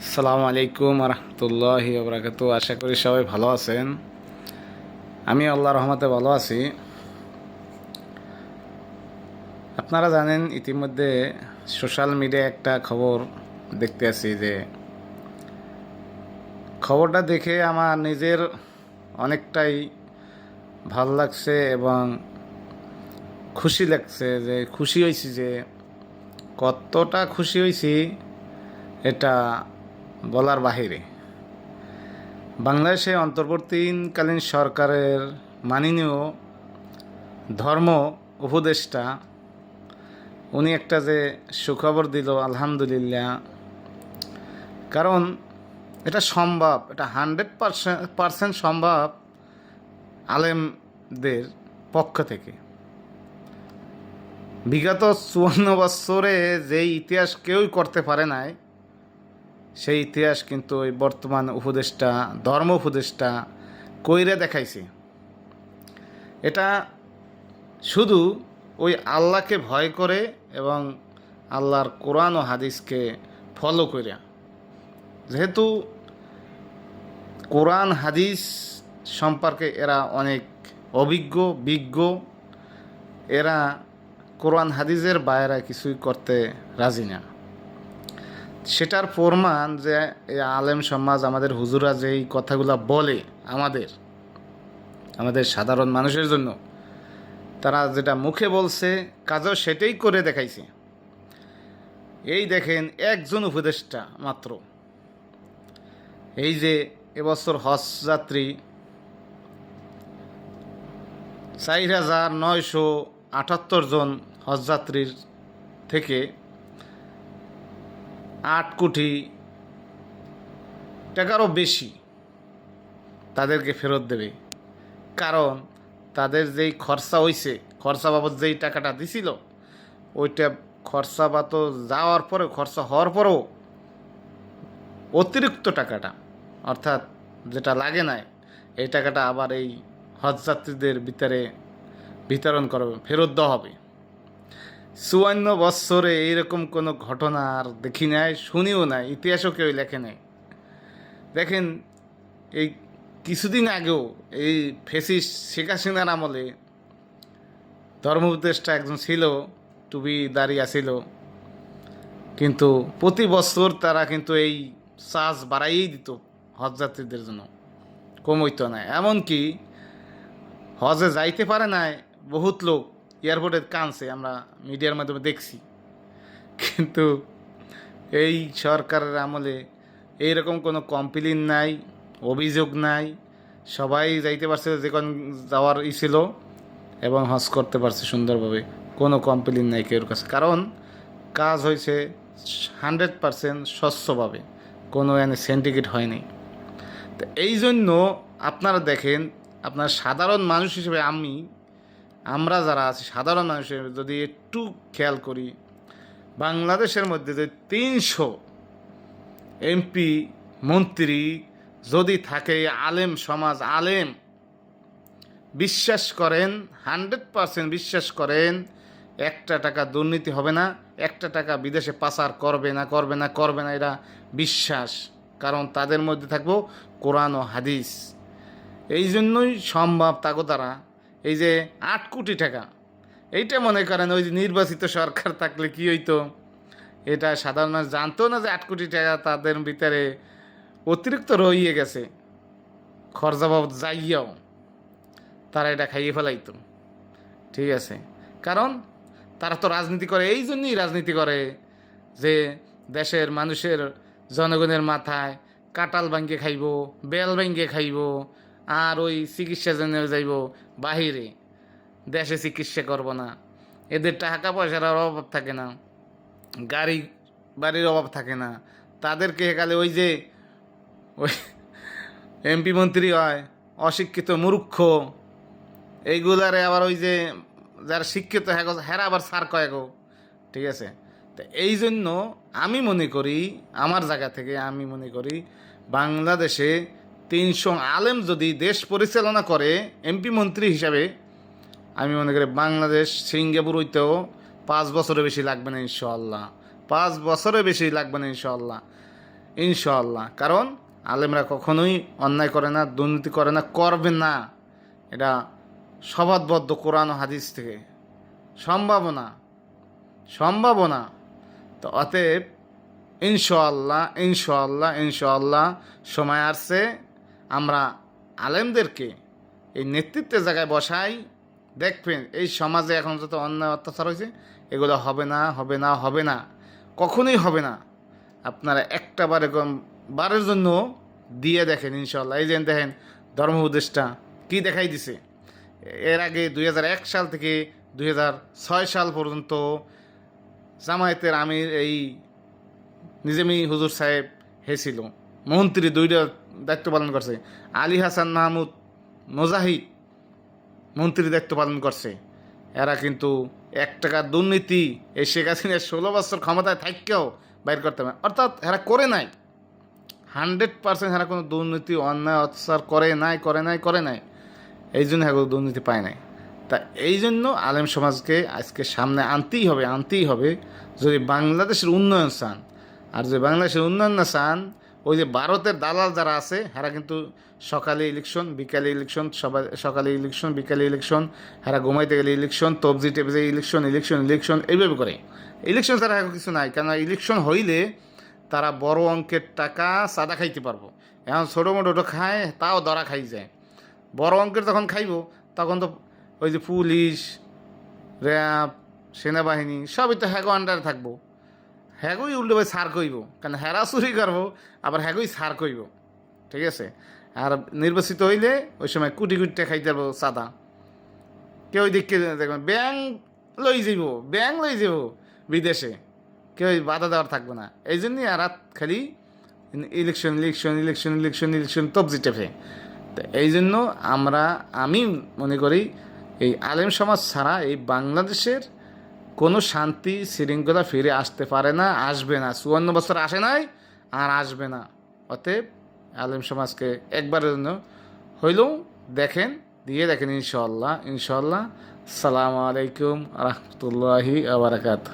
আসসালামু আলাইকুম রহমতুল্লাহি বরাকাতু আশা করি সবাই ভালো আছেন। আমি আল্লাহ রহমতে ভালো আছি। আপনারা জানেন, ইতিমধ্যে সোশ্যাল মিডিয়ায় একটা খবর দেখতে আছি যে, খবরটা দেখে আমার নিজের অনেকটাই ভালো লাগছে এবং খুশি লাগছে যে, খুশি হয়েছি যে, কতটা খুশি হয়েছি এটা বলার বাহিরে। বাংলাদেশে অন্তর্বর্তীকালীন সরকারের মাননীয় ধর্ম উপদেষ্টা, উনি একটা যে সুখবর দিল, আলহামদুলিল্লাহ। কারণ এটা সম্ভব, এটা হান্ড্রেড পারসেন্ট পারসেন্ট সম্ভব আলেমদের পক্ষ থেকে। বিগত চুয়ান্ন বছরে যে ইতিহাস কেউই করতে পারে নাই সেই ইতিহাস কিন্তু ওই বর্তমান উপদেষ্টা, ধর্ম উপদেষ্টা কইরে দেখাইছে। এটা শুধু ওই আল্লাহকে ভয় করে এবং আল্লাহর কোরআন ও হাদিসকে ফলো করে যেহেতু কোরআন, হাদিস সম্পর্কে এরা অনেক অভিজ্ঞ, বিজ্ঞ, এরা কোরআন, হাদিসের বাইরে কিছুই করতে রাজি না। সেটার প্রমাণ যে এই আলেম সমাজ, আমাদের হুজুরা যেই কথাগুলো বলে আমাদের আমাদের সাধারণ মানুষের জন্য, তারা যেটা মুখে বলছে, কাজও সেটাই করে দেখাইছে। এই দেখেন একজন উপদেষ্টা মাত্র। এই যে এবছর হজ যাত্রী চার হাজার নয়শো আটাত্তর জন হজযাত্রীর থেকে আট কোটি টাকারও বেশি তাদেরকে ফেরত দেবে। কারণ তাদের যেই খরচা হইছে, খরচা বাবদ যেই টাকাটা দিছিল, ওইটা খরচা বা তো যাওয়ার পরে খরচা হওয়ার পরেও অতিরিক্ত টাকাটা, অর্থাৎ যেটা লাগে নাই, এই টাকাটা আবার এই হজযাত্রীদের ভিতরে বিতরণ করবে ফেরত দেওয়া হবে। চুয়ান্ন বৎসরে এইরকম কোনো ঘটনা আর দেখি নাই, শুনিও নাই, ইতিহাসও কেউ লেখে নাই। দেখেন, এই কিছুদিন আগেও এই ফেসিস শেখ হাসিনার আমলে ধর্ম উপদেষ্টা একজন ছিল টুপি দাঁড়িয়ে আছিল। কিন্তু প্রতি বছর তারা কিন্তু এই চার্জ বাড়াইয়েই দিত হজযাত্রীদের জন্য। কমইতো না এমনকি হজে যাইতে পারে নাই, বহুত লোক এয়ারপোর্টে কানছে আমরা মিডিয়ার মাধ্যমে দেখছি। কিন্তু এই সরকারের আমলে এইরকম কোনো কমপ্লেন নাই, অভিযোগ নাই। সবাই যাইতে পারছে, যে কোন যাওয়ার ই ছিল এবং হজ করতে পারছে সুন্দরভাবে। কোনো কমপ্লেন নাই কেউর কাছে। কারণ কাজ হয়েছে হান্ড্রেড পারসেন্ট স্বচ্ছভাবে। কোনো এনে সেন্টিকেট হয়নি তো এই জন্য আপনারা দেখেন, আপনার সাধারণ মানুষ হিসেবে আমি আমরা যারা আছি, সাধারণ মানুষের যদি একটু খেয়াল করি, বাংলাদেশের মধ্যে যে তিনশো এমপি, মন্ত্রী যদি থাকে, আলেম সমাজ আলেম, বিশ্বাস করেন, হান্ড্রেড পারসেন্ট বিশ্বাস করেন, একটা টাকা দুর্নীতি হবে না, একটা টাকা বিদেশে পাচার করবে না করবে না করবে না, এরা বিশ্বাস। কারণ তাদের মধ্যে থাকব কোরআন ও হাদিস। এই জন্যই সম্ভব তাগো দ্বারা এই যে আট কোটি টাকা। এইটা মনে করেন ওই যে নির্বাচিত সরকার থাকলে কি হইতো? এটা সাধারণ মানুষ জানতো না যে আট কোটি টাকা তাদের ভিতরে অতিরিক্ত রইয়ে গেছে। খরচা বাবদ যাইয়াও তারা এটা খাইয়ে ফেলাইতো। ঠিক আছে। কারণ তারা তো রাজনীতি করে, এই জন্যই রাজনীতি করে যে দেশের মানুষের জনগণের মাথায় কাটাল ভাঙ্গে খাইব, বেল ভাঙ্গে খাইব, আর ওই চিকিৎসা জন্য যাইব। বাহিরে। দেশে চিকিৎসা করব না। এদের টাকা পয়সার অভাব থাকে না। গাড়ি বাড়ির অভাব থাকে না। তাদেরকে একালে ওই যে ওই এমপি মন্ত্রী হয়, অশিক্ষিত মূর্খ। এইগুলারে আবার ওই যে যারা শিক্ষিত হ্যাঁ হেরা আবার সার কয় গো। ঠিক আছে? তো এই জন্য আমি মনে করি, আমার জায়গা থেকে আমি মনে করি, বাংলাদেশে তিনশো আলেম যদি দেশ পরিচালনা করে এমপি মন্ত্রী হিসাবে, আমি মনে করি বাংলাদেশ সিঙ্গাপুর হইতেও পাঁচ বছরের বেশি লাগবে না ইনশাল্লাহ পাঁচ বছরের বেশি লাগবে না ইনশাল্লাহ ইনশাআল্লাহ। কারণ আলেমরা কখনোই অন্যায় করে না, দুর্নীতি করে না, করবে না। এটা শপথবদ্ধ কোরআন হাদিস থেকে। সম্ভাবনা। সম্ভাবনা। তো অতএব ইনশাআল্লাহ ইনশাআল্লাহ ইনশাআল্লাহ সময় আসছে। আমরা আলেমদেরকে এই নেতৃত্বের জায়গায় বসাই। দেখবেন এই সমাজে এখন যত অন্যায় অত্যাচার হয়েছে, এগুলো হবে না হবে না হবে না, কখনোই হবে না। আপনারা একটা বার বারের জন্য দিয়ে দেখেন ইনশাল্লাহ এই যে দেখেন ধর্ম উপদেষ্টা কী দেখাই দিছে? এর আগে দুই এক সাল থেকে দু হাজার ছয় সাল পর্যন্ত জামায়াতের আমির এই নিজামি হুজুর সাহেব হেছিল মন্ত্রী দুইটা দায়িত্ব পালন করছে। আলী হাসান মাহমুদ মোজাহিদ মন্ত্রী দায়িত্ব পালন করছে। এরা কিন্তু এক টাকার দুর্নীতি এই শেখ হাসিনার ষোলো বছর ক্ষমতায় থাকতেও বাইর করতে পারে অর্থাৎ এরা করে নাই। হান্ড্রেড পার্সেন্ট এরা কোনো দুর্নীতি, অন্যায়, অত্যাচার করে নাই করে নাই করে নাই। এই জন্য হ্যাঁ দুর্নীতি পায় নাই। তা এই জন্য আলেম সমাজকে আজকে সামনে আনতেই হবে আনতেই হবে। যদি বাংলাদেশের উন্নয়ন চান, আর যদি বাংলাদেশের উন্নয়ন না চান ওই যে ভারতের দালাল যারা আছে এরা কিন্তু সকালে ইলেকশন বিকালে ইলেকশন সবাই সকালে ইলেকশন বিকালে ইলেকশন এরা ঘুমাইতে গেলে ইলেকশন তবজি টেবজে ইলেকশন ইলেকশন ইলেকশন এইভাবে করে। ইলেকশন ছাড়া এখন কিছু নাই কেন ইলেকশন হইলে তারা বড় অঙ্কের টাকা সাদা খাইতে পারব। এখন ছোটো মোটো খায়, তাও দরা খাই যায়। বড় অঙ্কের যখন খাইব, তখন তো ওই যে পুলিশ, র্যাব, সেনাবাহিনী, সবই তো হ্যাগো আন্ডারে থাকব। হ্যাগোই উল্টো ভাই সার কইব কারণ হেরা চুরি করব আবার হ্যাগোই সার কইব ঠিক আছে? আর নির্বাচিত হইলে ওই সময় কুটি কুটি টাকা খাইতে পারব সাদা কেউ দেখে দেখবেন ব্যাংক লই যাব ব্যাংক লই যাব বিদেশে। কেউ বাধা দেওয়ার থাকবে না। এই জন্যই আর খালি election election election election election তবজি টেপে তো এই জন্য আমরা, আমি মনে করি, এই আলেম সমাজ ছাড়া এই বাংলাদেশের কোনো শান্তি শৃঙ্খলা ফিরে আসতে পারে না, আসবে না। চুয়ান্ন বছর আসে নাই আর আসবে না। অতএব আলেম সমাজকে একবারের জন্য হইলেও দেখেন, দিয়ে দেখেন ইনশাল্লাহ ইনশাল্লাহ সালামু আলাইকুম রহমতুল্লাহি আবরাকাত